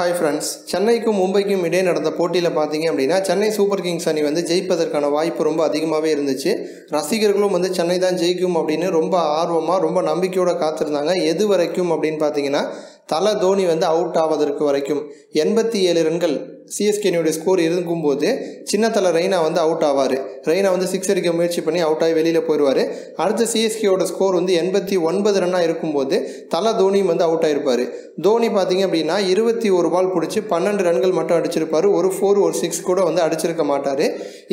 Hi friends சென்னைக்கும் மும்பைக்கும் இடையே நடந்த போட்டியில் பார்த்தீங்க அப்படின்னா சென்னை சூப்பர் கிங்ஸ் அணி வந்து ஜெயிப்பதற்கான வாய்ப்பு ரொம்ப அதிகமாகவே இருந்துச்சு. ரசிகர்களும் வந்து சென்னை தான் ஜெயிக்கும் அப்படின்னு ரொம்ப ஆர்வமாக ரொம்ப நம்பிக்கையோடு காத்திருந்தாங்க. எது வரைக்கும் அப்படின்னு பார்த்தீங்கன்னா தலை தோனி வந்து அவுட் ஆவதற்கு வரைக்கும் எண்பத்தி ஏழு ரன்கள் சிஎஸ்கேனுடைய ஸ்கோர் இருக்கும்போது சின்ன தலை ரெய்னா வந்து அவுட் ஆவார். ரெய்னா வந்து சிக்ஸ் அடிக்க முயற்சி பண்ணி அவுட் ஆகி வெளியில் போயிடுவார். அடுத்து சிஎஸ்கேயோட ஸ்கோர் வந்து எண்பத்தி ஒன்பது ரன்னாக இருக்கும்போது தலை தோனியும் வந்து அவுட் ஆகிருப்பார் தோனி பார்த்தீங்க அப்படின்னா இருபத்தி ஒரு பால் பிடிச்சி பன்னெண்டு ரன்கள் மட்டும் அடிச்சிருப்பார். ஒரு ஃபோர் ஒரு சிக்ஸ் கூட வந்து அடிச்சிருக்க மாட்டார்.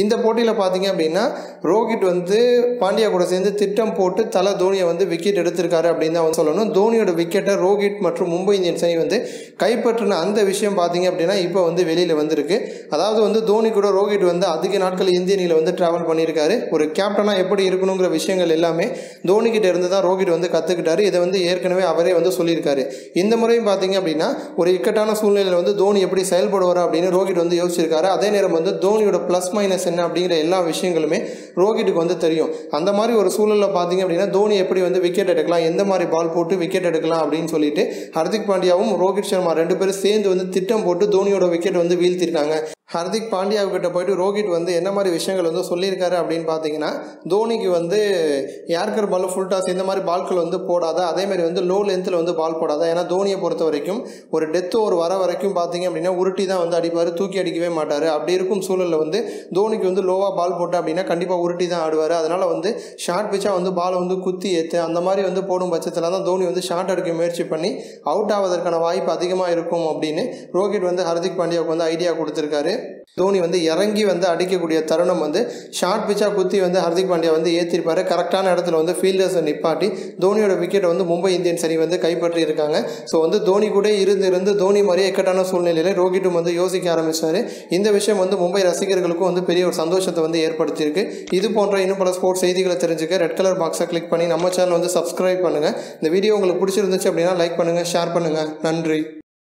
இந்த போட்டியில் பார்த்தீங்க அப்படின்னா ரோஹித் வந்து பாண்டியா கூட சேர்ந்து திட்டம் போட்டு தலை தோனியை வந்து விக்கெட் எடுத்திருக்காரு அப்படின்னு தான் வந்து சொல்லணும். தோனியோட விக்கெட்டை ரோஹித் மற்றும் மும்பை இந்தியன்ஸ் அணி வந்து கைப்பற்றின அந்த விஷயம் பார்த்தீங்க அப்படின்னா இப்போ வந்து வெளியில் வந்திருக்கு. அதாவது வந்து தோனி கூட ரோஹித் வந்து அதிக நாட்கள் இந்திய அணியில் வந்து ட்ராவல் பண்ணியிருக்காரு. ஒரு கேப்டனாக எப்படி இருக்கணுங்கிற விஷயங்கள் எல்லாமே தோனிக்கிட்ட இருந்து தான் ரோஹித் வந்து கற்றுக்கிட்டாரு இதை வந்து ஏற்கனவே அவரே வந்து சொல்லியிருக்காரு. இந்த முறையும் பார்த்தீங்க அப்படின்னா ஒரு இக்கட்டான சூழ்நிலையில் வந்து தோனி எப்படி செயல்படுவார் அப்படின்னு ரோஹித் வந்து யோசிச்சிருக்காரு. அதே நேரம் வந்து தோனியோட ப்ளஸ் மைனஸ் என்ன அப்படிங்கிற எல்லா விஷயங்களுமே ரோஹித்துக்கு வந்து தெரியும். அந்த மாதிரி ஒரு சூழலில் பார்த்தீங்க அப்படின்னா தோனி எப்படி வந்து விக்கெட் எடுக்கலாம் எந்த மாதிரி பால் போட்டு விக்கெட் எடுக்கலாம் அப்படின்னு சொல்லிட்டு ஹர்திக் பாண்டியாவும் ரோஹித் சர்மா ரெண்டு பேரும் சேர்ந்து வந்து திட்டம் போட்டு தோனியோட விக்கெட் வந்து வீழ்த்திருக்காங்க. ஹர்திக் பாண்டியா கிட்ட போயிட்டு ரோஹித் வந்து என்ன மாதிரி விஷயங்கள் வந்து சொல்லியிருக்காரு அப்படின்னு பார்த்தீங்கன்னா தோனிக்கு வந்து யார்கர் பால் ஃபுல் டாஸ் இந்த மாதிரி பால்கள் வந்து போடாத அதே மாதிரி வந்து லோ லென்த்தில் வந்து பால் போடாத. ஏன்னா தோனியை பொறுத்த வரைக்கும் ஒரு டெத் ஒரு வர வரைக்கும் பார்த்தீங்க அப்படின்னா உருட்டி தான் வந்து அடிப்பார் தூக்கி அடிக்கவே மாட்டார். அப்படி இருக்கும் சூழலில் வந்து தோனிக்கு வந்து லோவாக பால் போட்ட அப்படின்னா கண்டிப்பாக உருட்டி தான் ஆடுவார். அதனால் வந்து ஷார்ட் பிச்சாக வந்து பாலை வந்து குத்தி ஏற்று அந்த மாதிரி வந்து போடும் பட்சத்தில் தான் தோனி வந்து ஷார்ட் அடிக்க முயற்சி பண்ணி அவுட் அவுட் ஆவதற்கான வாய்ப்பு அதிகமாக இருக்கும் அப்படின்னு ரோஹித் வந்து ஹர்திக் பாண்டியாவுக்கு வந்து ஐடியா கொடுத்துருக்காரு. தோனி வந்து இறங்கி வந்து அடிக்கக்கூடிய தருணம் வந்து ஷார்ட் பிச்சாக குத்தி வந்து ஹர்திக் பாண்டியா வந்து ஏற்றிருப்பார் கரெக்டான இடத்துல வந்து ஃபீல்டர்ஸை நிப்பாட்டி தோனியோட விக்கெட்டை வந்து மும்பை இந்தியன்ஸ் அணி வந்து கைப்பற்றி இருக்காங்க. ஸோ வந்து தோனி கூட இருந்து இருந்து தோனி மாதிரியே இக்கட்டான சூழ்நிலையில் ரோஹிட்டும் வந்து யோசிக்க ஆரம்பிச்சார். இந்த விஷயம் வந்து மும்பை ரசிகர்களுக்கும் வந்து பெரிய ஒரு சந்தோஷத்தை வந்து ஏற்படுத்தியிருக்கு. இது போன்ற இன்னும் பல ஸ்போர்ட்ஸ் செய்திகளை தெரிஞ்சுக்க ரெட் கலர் பாக்ஸை கிளிக் பண்ணி நம்ம சேனல் வந்து சப்ஸ்கிரைப் பண்ணுங்கள் இந்த வீடியோ உங்களுக்கு பிடிச்சிருந்துச்சு அப்படின்னா லைக் பண்ணுங்கள் ஷேர் பண்ணுங்கள் நன்றி.